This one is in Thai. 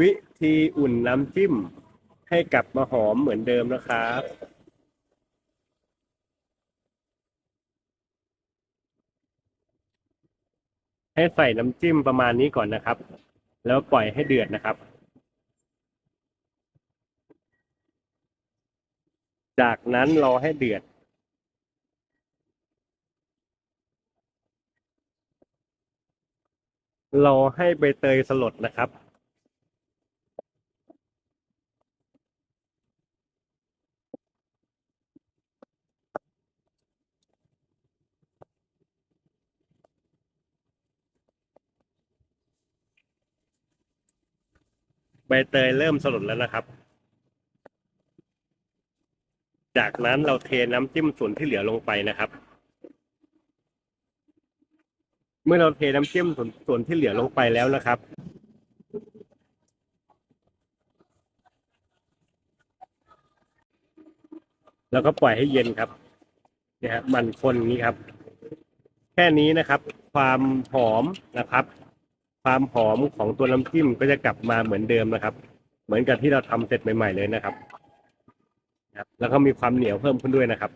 วิธีอุ่นน้ำจิ้ม ให้กลับมาหอมเหมือนเดิมนะครับ ให้ใส่น้ำจิ้มประมาณนี้ก่อนนะครับ แล้วปล่อยให้เดือดนะครับ จากนั้นรอให้เดือดรอให้ใบเตยสลดนะครับ ใบเตยเริ่มสลดแล้วนะครับ จากนั้นเราเทน้ำจิ้มส่วนที่เหลือลงไปนะครับ เมื่อเราเทน้ำจิ้มส่วนส่วนที่เหลือลงไปแล้วนะครับแล้วก็ปล่อยให้เย็นครับเนี่ยฮะมันคนนี้ครับ แค่นี้นะครับ ความหอมนะครับ ความหอมของตัวน้ำจิ้มก็จะกลับมาเหมือนเดิมนะครับ เหมือนกับที่เราทำเสร็จใหม่ ๆเลยนะครับครับ แล้วก็มีความเหนียวเพิ่มขึ้นด้วยนะครับ